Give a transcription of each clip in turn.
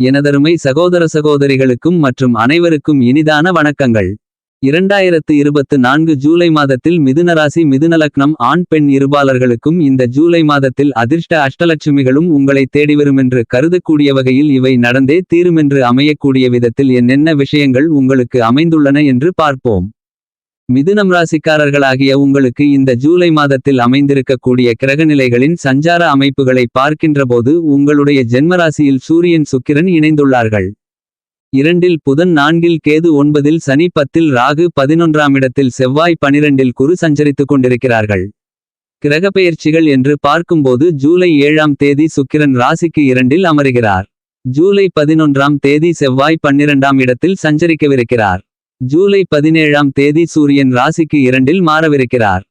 எனதருமை சகோதர சகோதரிகளுக்கும் மற்றும் அனைவருக்கும் இனிதான வணக்கங்கள். இரண்டாயிரத்து இருபத்து நான்கு ஜூலை மாதத்தில் மிதுனராசி மிதுனலக்னம் ஆண் பெண் இருபாலர்களுக்கும் இந்த ஜூலை மாதத்தில் அதிர்ஷ்ட அஷ்டலட்சுமிகளும் உங்களை தேடிவருமென்று கருதக்கூடிய வகையில் இவை நடந்தே தீருமென்று அமையக்கூடிய விதத்தில் என்னென்ன விஷயங்கள் உங்களுக்கு அமைந்துள்ளன என்று பார்ப்போம். மிதுனம் ராசிக்காரர்களாகிய உங்களுக்கு இந்த ஜூலை மாதத்தில் அமைந்திருக்கக்கூடிய கிரகநிலைகளின் சஞ்சார அமைப்புகளை பார்க்கின்றபோது உங்களுடைய ஜென்மராசியில் சூரியன் சுக்கிரன் இணைந்துள்ளார்கள். இரண்டில் புதன் நான்கில் கேது ஒன்பதில் சனி பத்தில் ராகு பதினொன்றாம் இடத்தில் செவ்வாய் பனிரெண்டில் குரு சஞ்சரித்துக் கொண்டிருக்கிறார்கள். கிரகப்பெயர்ச்சிகள் என்று பார்க்கும்போது ஜூலை ஏழாம் தேதி சுக்கிரன் ராசிக்கு இரண்டில் அமருகிறார். ஜூலை பதினொன்றாம் தேதி செவ்வாய் பன்னிரண்டாம் இடத்தில் சஞ்சரிக்கவிருக்கிறார். ஜூலை பதினேழாம் தேதி சூரியன் ராசிக்கு இரண்டில் மாறவிருக்கிறார்.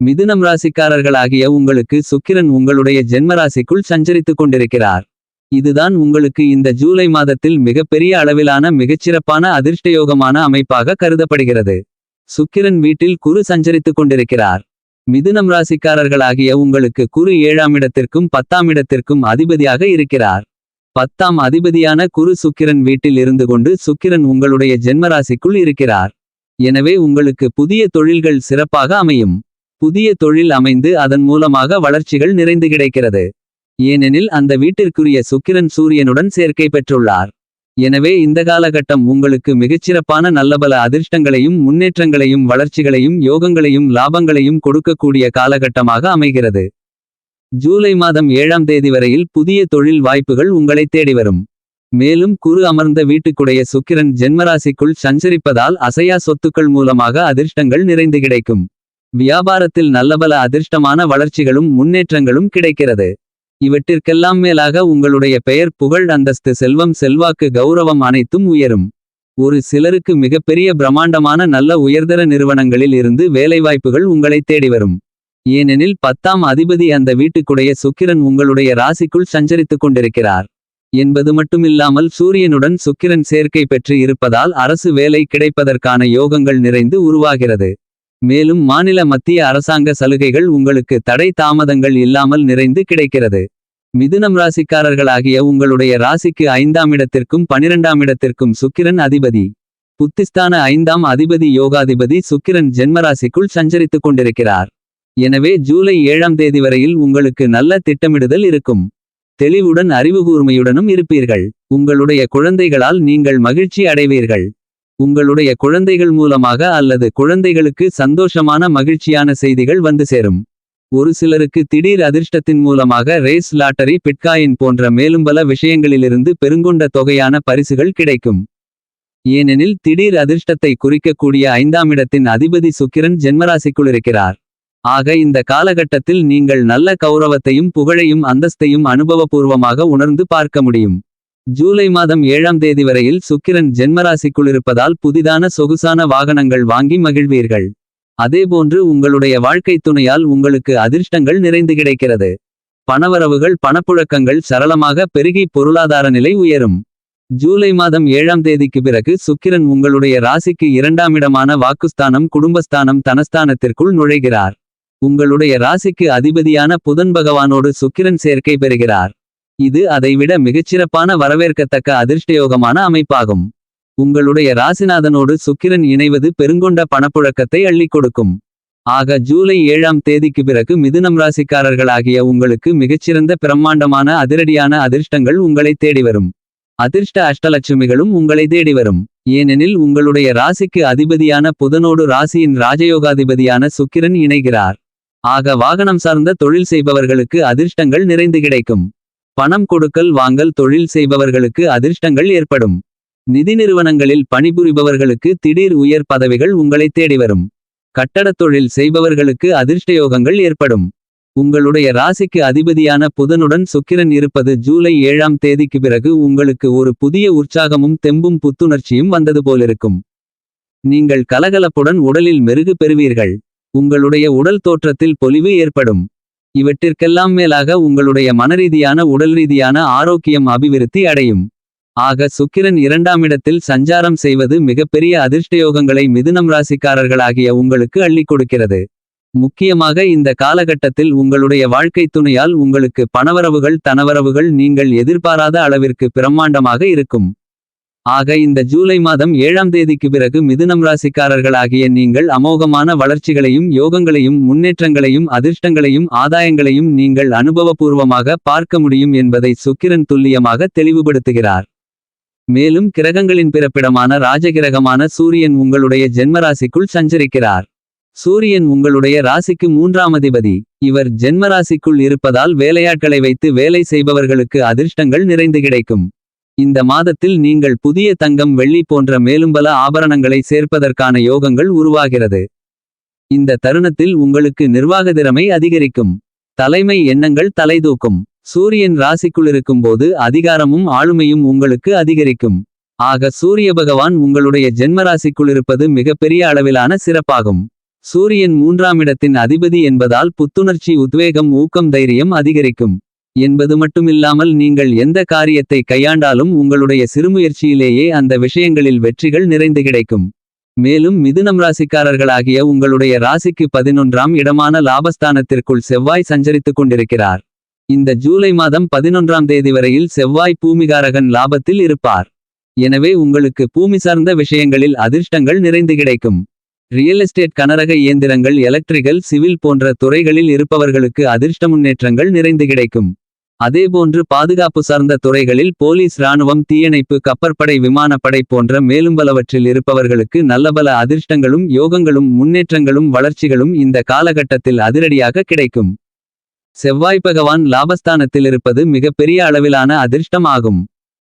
மிதுனம் ராசிக்காரர்களாகிய உங்களுக்கு சுக்கிரன் உங்களுடைய ஜென்மராசிக்குள் சஞ்சரித்துக் கொண்டிருக்கிறார். இதுதான் உங்களுக்கு இந்த ஜூலை மாதத்தில் மிகப்பெரிய அளவிலான மிகச்சிறப்பான அதிர்ஷ்டயோகமான அமைப்பாக கருதப்படுகிறது. சுக்கிரன் வீட்டில் குரு சஞ்சரித்துக் கொண்டிருக்கிறார். மிதுனம் ராசிக்காரர்களாகிய உங்களுக்கு குரு ஏழாம் இடத்திற்கும் பத்தாம் இடத்திற்கும் அதிபதியாக இருக்கிறார். பத்தாம் அதிபதியான குரு சுக்கிரன் வீட்டில் இருந்து கொண்டு சுக்கிரன் உங்களுடைய ஜென்மராசிக்குள் இருக்கிறார். எனவே உங்களுக்கு புதிய தொழில்கள் சிறப்பாக அமையும். புதிய தொழில் அமைந்து அதன் மூலமாக வளர்ச்சிகள் நிறைந்து கிடைக்கிறது. ஏனெனில் அந்த வீட்டிற்குரிய சுக்கிரன் சூரியனுடன் சேர்க்கை பெற்றுள்ளார். எனவே இந்த காலகட்டம் உங்களுக்கு மிகச்சிறப்பான நல்லபல அதிர்ஷ்டங்களையும் முன்னேற்றங்களையும் வளர்ச்சிகளையும் யோகங்களையும் லாபங்களையும் கொடுக்கக்கூடிய காலகட்டமாக அமைகிறது. ஜூலை மாதம் ஏழாம் தேதி வரையில் புதிய தொழில் வாய்ப்புகள் உங்களை தேடி வரும். மேலும் குறு அமர்ந்த வீட்டுக்குடைய சுக்கிரன் ஜென்மராசிக்குள் சஞ்சரிப்பதால் அசையா சொத்துக்கள் மூலமாக அதிர்ஷ்டங்கள் நிறைந்து கிடைக்கும். வியாபாரத்தில் நல்லபல அதிர்ஷ்டமான வளர்ச்சிகளும் முன்னேற்றங்களும் கிடைக்கிறது. இவற்றிற்கெல்லாம் மேலாக உங்களுடைய பெயர் புகழ் அந்தஸ்து செல்வம் செல்வாக்கு கௌரவம் அனைத்தும் உயரும். ஒரு சிலருக்கு மிகப்பெரிய பிரம்மாண்டமான நல்ல உயர்தர நிறுவனங்களில் இருந்து வேலைவாய்ப்புகள் உங்களை தேடி வரும். ஏனெனில் பத்தாம் அதிபதி அந்த வீட்டுக்குடைய சுக்கிரன் உங்களுடைய ராசிக்குள் சஞ்சரித்துக் கொண்டிருக்கிறார். என்பது மட்டுமில்லாமல் சூரியனுடன் சுக்கிரன் சேர்க்கை பெற்று இருப்பதால் அரசு வேலை கிடைப்பதற்கான யோகங்கள் நிறைந்து உருவாகிறது. மேலும் மாநில மத்திய அரசாங்க சலுகைகள் உங்களுக்கு தடை தாமதங்கள் இல்லாமல் நிறைந்து கிடைக்கிறது. மிதுனம் ராசிக்காரர்களாகிய உங்களுடைய ராசிக்கு ஐந்தாம் இடத்திற்கும் பனிரெண்டாம் இடத்திற்கும் சுக்கிரன் அதிபதி. புத்திஸ்தான ஐந்தாம் அதிபதி யோகாதிபதி சுக்கிரன் ஜென்மராசிக்குள் சஞ்சரித்துக் கொண்டிருக்கிறார். எனவே ஜூலை ஏழாம் தேதி வரையில் உங்களுக்கு நல்ல திட்டமிடுதல் இருக்கும். தெளிவுடன் அறிவுகூர்மையுடனும் இருப்பீர்கள். உங்களுடைய குழந்தைகளால் நீங்கள் மகிழ்ச்சி அடைவீர்கள். உங்களுடைய குழந்தைகள் மூலமாக அல்லது குழந்தைகளுக்கு சந்தோஷமான மகிழ்ச்சியான செய்திகள் வந்து சேரும். ஒரு சிலருக்கு திடீர் அதிர்ஷ்டத்தின் மூலமாக ரேஸ் லாட்டரி பிட்காயின் போன்ற மேலும் பல விஷயங்களிலிருந்து பெருங்கொண்ட தொகையான பரிசுகள் கிடைக்கும். ஏனெனில் திடீர் அதிர்ஷ்டத்தை குறிக்கக்கூடிய ஐந்தாம் இடத்தின் அதிபதி சுக்கிரன் ஜென்மராசிக்குள் இருக்கிறார். ஆக இந்த காலகட்டத்தில் நீங்கள் நல்ல கௌரவத்தையும் புகழையும் அந்தஸ்தையும் அனுபவபூர்வமாக உணர்ந்து பார்க்க முடியும். ஜூலை மாதம் ஏழாம் தேதி வரையில் சுக்கிரன் ஜென்மராசிக்குள் இருப்பதால் புதிதான சொகுசான வாகனங்கள் வாங்கி மகிழ்வீர்கள். அதேபோன்று உங்களுடைய வாழ்க்கை துணையால் உங்களுக்கு அதிர்ஷ்டங்கள் நிறைந்து கிடைக்கிறது. பணவரவுகள் பணப்புழக்கங்கள் சரளமாக பெருகி பொருளாதார நிலை உயரும். ஜூலை மாதம் ஏழாம் தேதிக்கு பிறகு சுக்கிரன் உங்களுடைய ராசிக்கு இரண்டாம் இடமான வாக்குஸ்தானம் குடும்பஸ்தானம் தனஸ்தானத்திற்குள் நுழைகிறார். உங்களுடைய ராசிக்கு அதிபதியான புதன் பகவானோடு சுக்கிரன் சேர்க்கை பெறுகிறார். இது அதைவிட மிகச்சிறப்பான வரவேற்கத்தக்க அதிர்ஷ்டயோகமான அமைப்பாகும். உங்களுடைய ராசிநாதனோடு சுக்கிரன் இணைவது பெருங்கொண்ட பணப்புழக்கத்தை அள்ளிக் கொடுக்கும். ஆக ஜூலை ஏழாம் தேதிக்கு பிறகு மிதுனம் ராசிக்காரர்களாகிய உங்களுக்கு மிகச்சிறந்த பிரம்மாண்டமான அதிரடியான அதிர்ஷ்டங்கள் உங்களை தேடி வரும். அதிர்ஷ்ட அஷ்டலட்சுமிகளும் உங்களை தேடி வரும். ஏனெனில் உங்களுடைய ராசிக்கு அதிபதியான புதனோடு ராசியின் ராஜயோகாதிபதியான சுக்கிரன் இணைகிறார். ஆக வாகனம் சார்ந்த தொழில் செய்பவர்களுக்கு அதிர்ஷ்டங்கள் நிறைந்து கிடைக்கும். பணம் கொடுக்கல் வாங்கல் தொழில் செய்பவர்களுக்கு அதிர்ஷ்டங்கள் ஏற்படும். நிதி நிறுவனங்களில் பணிபுரிபவர்களுக்கு திடீர் உயர் பதவிகள் உங்களை தேடி வரும். கட்டடத் தொழில் செய்பவர்களுக்கு அதிர்ஷ்டயோகங்கள் ஏற்படும். உங்களுடைய ராசிக்கு அதிபதியான புதனுடன் சுக்கிரன் இருப்பது ஜூலை ஏழாம் தேதிக்கு பிறகு உங்களுக்கு ஒரு புதிய உற்சாகமும் தெம்பும் புத்துணர்ச்சியும் வந்தது போலிருக்கும். நீங்கள் கலகலப்புடன் உடலில் மெருகு பெறுவீர்கள். உங்களுடைய உடல் தோற்றத்தில் பொலிவு ஏற்படும். இவற்றிற்கெல்லாம் மேலாக உங்களுடைய மனரீதியான உடல் ரீதியான ஆரோக்கியம் அபிவிருத்தி அடையும். ஆக சுக்கிரன் இரண்டாம் இடத்தில் சஞ்சாரம் செய்வது மிகப்பெரிய அதிர்ஷ்டயோகங்களை மிதுனம் ராசிக்காரர்களாகிய உங்களுக்கு அள்ளிக் கொடுக்கிறது. முக்கியமாக இந்த காலகட்டத்தில் உங்களுடைய வாழ்க்கைத் துணையால் உங்களுக்கு பணவரவுகள் தனவரவுகள் நீங்கள் எதிர்பாராத அளவிற்கு பிரம்மாண்டமாக இருக்கும். ஆக இந்த ஜூலை மாதம் ஏழாம் தேதிக்கு பிறகு மிதுனம் ராசிக்காரர்களாகிய நீங்கள் அமோகமான வளர்ச்சிகளையும் யோகங்களையும் முன்னேற்றங்களையும் அதிர்ஷ்டங்களையும் ஆதாயங்களையும் நீங்கள் அனுபவபூர்வமாக பார்க்க முடியும் என்பதை சுக்கிரன் துல்லியமாக தெளிவுபடுத்துகிறார். மேலும் கிரகங்களின் பிறப்பிடமான ராஜகிரகமான சூரியன் உங்களுடைய ஜென்மராசிக்குள் சஞ்சரிக்கிறார். சூரியன் உங்களுடைய ராசிக்கு மூன்றாம் அதிபதி. இவர் ஜென்மராசிக்குள் இருப்பதால் வேலையாட்களை வைத்து வேலை செய்பவர்களுக்கு அதிர்ஷ்டங்கள் நிறைந்து கிடைக்கும். இந்த மாதத்தில் நீங்கள் புதிய தங்கம் வெள்ளி போன்ற மேலும் பல ஆபரணங்களை சேர்ப்பதற்கான யோகங்கள் உருவாகிறது. இந்த தருணத்தில் உங்களுக்கு நிர்வாக திறமை அதிகரிக்கும். தலைமை எண்ணங்கள் தலைதூக்கும். சூரியன் ராசிக்குள் இருக்கும்போது அதிகாரமும் ஆளுமையும் உங்களுக்கு அதிகரிக்கும். ஆக சூரிய பகவான் உங்களுடைய ஜென்மராசிக்குள் இருப்பது மிகப்பெரிய அளவிலான சிறப்பாகும். சூரியன் மூன்றாம் இடத்தின் அதிபதி என்பதால் புத்துணர்ச்சி உத்வேகம் ஊக்கம் தைரியம் அதிகரிக்கும். என்பது மட்டுமில்லாமல் நீங்கள் எந்த காரியத்தை கையாண்டாலும் உங்களுடைய சிறுமுயற்சியிலேயே அந்த விஷயங்களில் வெற்றிகள் நிறைந்து கிடைக்கும். மேலும் மிதுனம் ராசிக்காரர்களாகிய உங்களுடைய ராசிக்கு பதினொன்றாம் இடமான லாபஸ்தானத்திற்குள் செவ்வாய் சஞ்சரித்துக் கொண்டிருக்கிறார். இந்த ஜூலை மாதம் பதினொன்றாம் தேதி வரையில் செவ்வாய் பூமிகாரகன் லாபத்தில் இருப்பார். எனவே உங்களுக்கு பூமி சார்ந்த விஷயங்களில் அதிர்ஷ்டங்கள் நிறைந்து கிடைக்கும். ரியல் எஸ்டேட் கனரக இயந்திரங்கள் எலக்ட்ரிகல் சிவில் போன்ற துறைகளில் இருப்பவர்களுக்கு அதிர்ஷ்ட முன்னேற்றங்கள் நிறைந்து கிடைக்கும். அதேபோன்று பாதுகாப்பு சார்ந்த துறைகளில் போலீஸ் ராணுவம் தீயணைப்பு கப்பற்படை விமானப்படை போன்ற மேலும் பலவற்றில் இருப்பவர்களுக்கு நல்லபல அதிர்ஷ்டங்களும் யோகங்களும் முன்னேற்றங்களும் வளர்ச்சிகளும் இந்த காலகட்டத்தில் அதிரடியாக கிடைக்கும். செவ்வாய் பகவான் லாபஸ்தானத்தில் இருப்பது மிகப்பெரிய அளவிலான அதிர்ஷ்டம் ஆகும்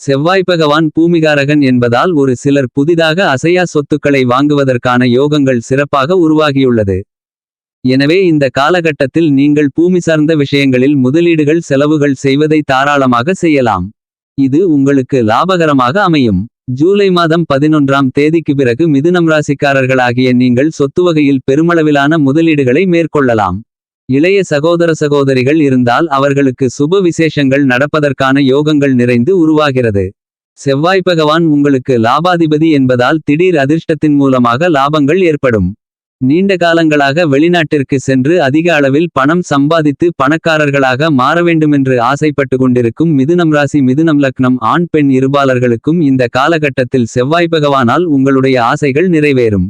செவ்வாய் பகவான் பூமிகாரகன் என்பதால் ஒரு சிலர் புதிதாக அசையா சொத்துக்களை வாங்குவதற்கான யோகங்கள் சிறப்பாக உருவாகியுள்ளது. எனவே இந்த காலகட்டத்தில் நீங்கள் பூமி சார்ந்த விஷயங்களில் முதலீடுகள் செலவுகள் செய்வதை தாராளமாக செய்யலாம். இது உங்களுக்கு லாபகரமாக அமையும். ஜூலை மாதம் பதினொன்றாம் தேதிக்கு பிறகு மிதுனம் ராசிக்காரர்களாகிய நீங்கள் சொத்து வகையில் பெருமளவிலான முதலீடுகளை மேற்கொள்ளலாம். இளைய சகோதர சகோதரிகள் இருந்தால் அவர்களுக்கு சுப விசேஷங்கள் நடப்பதற்கான யோகங்கள் நிறைந்து உருவாகிறது. செவ்வாய் பகவான் உங்களுக்கு லாபாதிபதி என்பதால் திடீர் அதிர்ஷ்டத்தின் மூலமாக லாபங்கள் ஏற்படும். நீண்ட காலங்களாக வெளிநாட்டிற்கு சென்று அதிக அளவில் பணம் சம்பாதித்து பணக்காரர்களாக மாற வேண்டுமென்று ஆசைப்பட்டு கொண்டிருக்கும் மிதுனம் ராசி மிதுனம் லக்னம் ஆண் பெண் இருபாலர்களுக்கும் இந்த காலகட்டத்தில் செவ்வாய் பகவானால் உங்களுடைய ஆசைகள் நிறைவேறும்.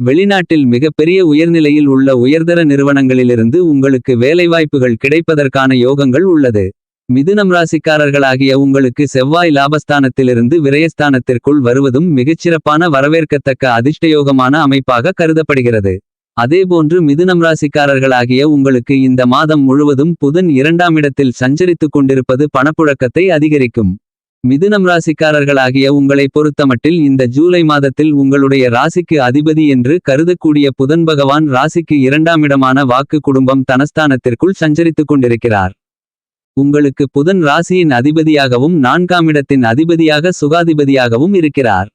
வெளிநாட்டில் மிகப்பெரிய உயர்நிலையில் உள்ள உயர்தர நிறுவனங்களிலிருந்து உங்களுக்கு வேலைவாய்ப்புகள் கிடைப்பதற்கான யோகங்கள் உள்ளது. மிதுனம் ராசிக்காரர்களாகிய உங்களுக்கு செவ்வாய் லாபஸ்தானத்திலிருந்து விரயஸ்தானத்திற்குள் வருவதும் மிகச்சிறப்பான வரவேற்கத்தக்க அதிர்ஷ்டயோகமான அமைப்பாக கருதப்படுகிறது. அதேபோன்று மிதுனம் ராசிக்காரர்களாகிய உங்களுக்கு இந்த மாதம் முழுவதும் புதன் இரண்டாம் இடத்தில் சஞ்சரித்துக் கொண்டிருப்பது பணப்புழக்கத்தை அதிகரிக்கும். மிதுனம் ராசிக்காரர்களாகிய உங்களை பொறுத்தமட்டில் இந்த ஜூலை மாதத்தில் உங்களுடைய ராசிக்கு அதிபதி என்று கருதக்கூடிய புதன் பகவான் ராசிக்கு இரண்டாம் இடமான வாக்கு குடும்பம் தனஸ்தானத்திற்குள் சஞ்சரித்துக் கொண்டிருக்கிறார். உங்களுக்கு புதன் ராசியின் அதிபதியாகவும் நான்காம் இடத்தின் அதிபதியாக சுகாதிபதியாகவும் இருக்கிறார்.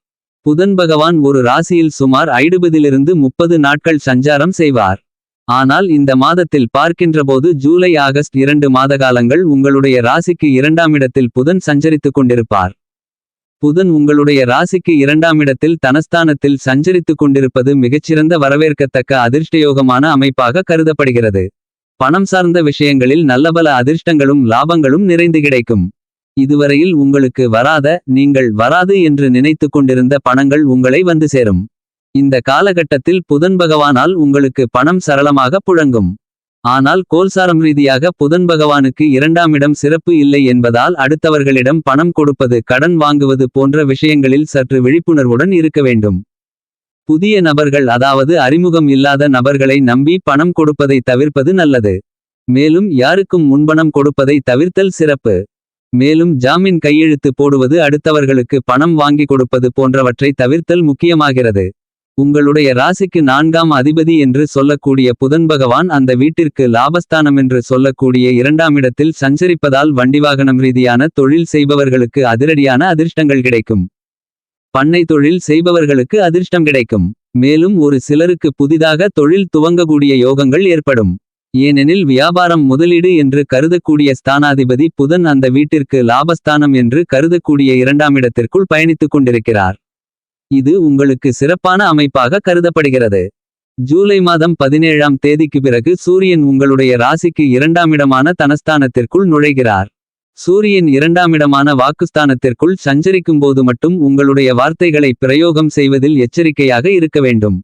புதன் பகவான் ஒரு ராசியில் சுமார் ஐடுபதிலிருந்து முப்பது நாட்கள் சஞ்சாரம் செய்வார். ஆனால் இந்த மாதத்தில் பார்க்கின்றபோது ஜூலை ஆகஸ்ட் இரண்டு மாதகாலங்கள் உங்களுடைய ராசிக்கு இரண்டாம் இடத்தில் புதன் சஞ்சரித்துக் கொண்டிருப்பார். புதன் உங்களுடைய ராசிக்கு இரண்டாம் இடத்தில் தனஸ்தானத்தில் சஞ்சரித்துக் கொண்டிருப்பது மிகச்சிறந்த வரவேற்கத்தக்க அதிர்ஷ்டயோகமான அமைப்பாக கருதப்படுகிறது. பணம் சார்ந்த விஷயங்களில் நல்லபல அதிர்ஷ்டங்களும் லாபங்களும் நிறைந்து கிடைக்கும். இதுவரையில் உங்களுக்கு வராத நீங்கள் வராது என்று நினைத்துக் கொண்டிருந்த பணங்கள் உங்களை வந்து சேரும். இந்த காலகட்டத்தில் புதன் பகவானால் உங்களுக்கு பணம் சரளமாக புழங்கும். ஆனால் கோல்சாரம் ரீதியாக புதன் பகவானுக்கு இரண்டாம் இடம் சிறப்பு இல்லை என்பதால் அடுத்தவர்களிடம் பணம் கொடுப்பது கடன் வாங்குவது போன்ற விஷயங்களில் சற்று விழிப்புணர்வுடன் இருக்க வேண்டும். புதிய நபர்கள் அதாவது அறிமுகம் இல்லாத நபர்களை நம்பி பணம் கொடுப்பதை தவிர்ப்பது நல்லது. மேலும் யாருக்கும் முன்பணம் கொடுப்பதை தவிர்த்தல் சிறப்பு. மேலும் ஜாமீன் கையெழுத்து போடுவது அடுத்தவர்களுக்கு பணம் வாங்கி கொடுப்பது போன்றவற்றை தவிர்த்தல் முக்கியமாகிறது. உங்களுடைய ராசிக்கு நான்காம் அதிபதி என்று சொல்லக்கூடிய புதன் பகவான் அந்த வீட்டிற்கு லாபஸ்தானம் என்று சொல்லக்கூடிய இரண்டாம் இடத்தில் சஞ்சரிப்பதால் வண்டிவாகனம் ரீதியான தொழில் செய்பவர்களுக்கு அதிரடியான அதிர்ஷ்டங்கள் கிடைக்கும். பண்ணை தொழில் செய்பவர்களுக்கு அதிர்ஷ்டம் கிடைக்கும். மேலும் ஒரு சிலருக்கு புதிதாக தொழில் துவங்கக்கூடிய யோகங்கள் ஏற்படும். ஏனெனில் வியாபாரம் முதலீடு என்று கருதக்கூடிய ஸ்தானாதிபதி புதன் அந்த வீட்டிற்கு லாபஸ்தானம் என்று கருதக்கூடிய இரண்டாம் இடத்திற்குள் பயணித்துக் கொண்டிருக்கிறார். இது உங்களுக்கு சிறப்பான அமைப்பாக கருதப்படுகிறது. ஜூலை மாதம் பதினேழாம் தேதிக்கு பிறகு சூரியன் உங்களுடைய ராசிக்கு இரண்டாம் இடமான தனஸ்தானத்திற்குள் நுழைகிறார். சூரியன் இரண்டாமிடமான வாக்குஸ்தானத்திற்குள் சஞ்சரிக்கும்போது மட்டும் உங்களுடைய வார்த்தைகளை பிரயோகம் செய்வதில் எச்சரிக்கையாக இருக்க வேண்டும்.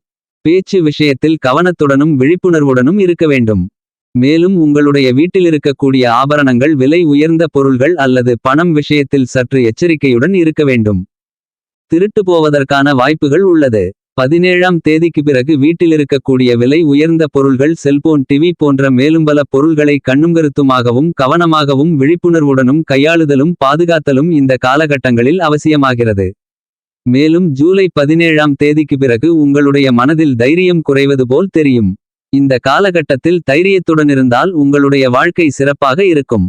பேச்சு விஷயத்தில் கவனத்துடனும் விழிப்புணர்வுடனும் இருக்க வேண்டும். மேலும் உங்களுடைய வீட்டில் இருக்கக்கூடிய ஆபரணங்கள் விலை உயர்ந்த பொருள்கள் அல்லது பணம் விஷயத்தில் சற்று எச்சரிக்கையுடன் இருக்க வேண்டும். திருட்டு போவதற்கான வாய்ப்புகள் உள்ளது. பதினேழாம் தேதிக்கு பிறகு வீட்டிலிருக்கக்கூடிய விலை உயர்ந்த பொருள்கள் செல்போன் டிவி போன்ற மேலும் பல பொருள்களை கண்ணுங்கருத்துமாகவும் கவனமாகவும் விழிப்புணர்வுடனும் கையாளுதலும் பாதுகாத்தலும் இந்த காலகட்டங்களில் அவசியமாகிறது. மேலும் ஜூலை பதினேழாம் தேதிக்கு பிறகு உங்களுடைய மனதில் தைரியம் குறைவது போல் தெரியும். இந்த காலகட்டத்தில் தைரியத்துடன் இருந்தால் உங்களுடைய வாழ்க்கை சிறப்பாக இருக்கும்.